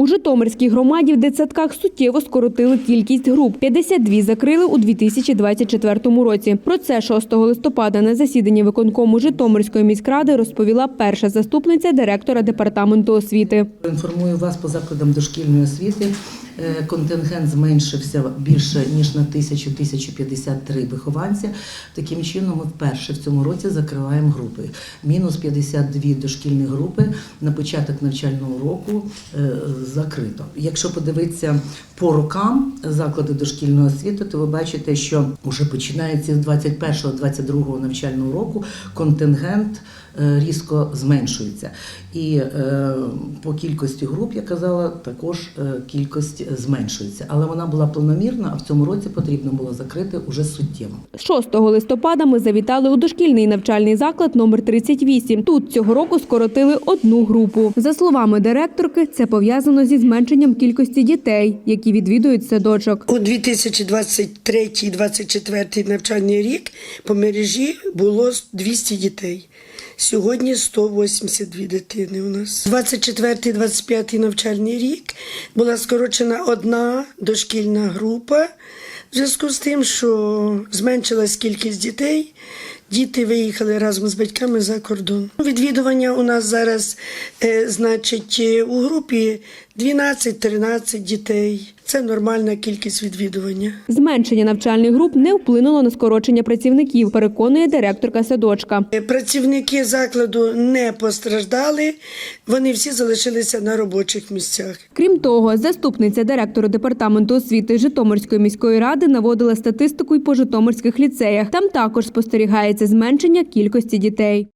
У Житомирській громаді в дитсадках суттєво скоротили кількість груп. 52 закрили у 2024 році. Про це 6 листопада на засіданні виконкому Житомирської міськради розповіла перша заступниця директора департаменту освіти. Інформую вас по закладам дошкільної освіти. Е, Контингент зменшився більше ніж на тисячу 1053 вихованця. Таким чином, ми вперше в цьому році закриваємо групи. Мінус 52 дошкільні групи на початок навчального року е, закрито. Якщо подивитися по рокам заклади дошкільної освіти, то ви бачите, що вже починається з 21-22 навчального року контингент е, різко зменшується. І е, по кількості груп, я казала, також е, кількість зменшується. Але вона була планомірна, а в цьому році потрібно було закрити уже суттєво. 6 листопада ми завітали у дошкільний навчальний заклад номер 38. Тут цього року скоротили одну групу. За словами директорки, це пов'язано зі зменшенням кількості дітей, які відвідують садочок. У 2023-2024 навчальний рік по мережі було 200 дітей. Сьогодні 182 дитини у нас. 24-25 навчальний рік була скорочена одна дошкільна група в зв'язку з тим, що зменшилась кількість дітей. Діти виїхали разом з батьками за кордон. Відвідування у нас зараз, е, значить, е, у групі 12-13 дітей. Це нормальна кількість відвідування. Зменшення навчальних груп не вплинуло на скорочення працівників, переконує директорка садочка. Працівники закладу не постраждали, вони всі залишилися на робочих місцях. Крім того, заступниця директора департаменту освіти Житомирської міської ради наводила статистику й по житомирських ліцеях. Там також спостерігається зменшення кількості дітей.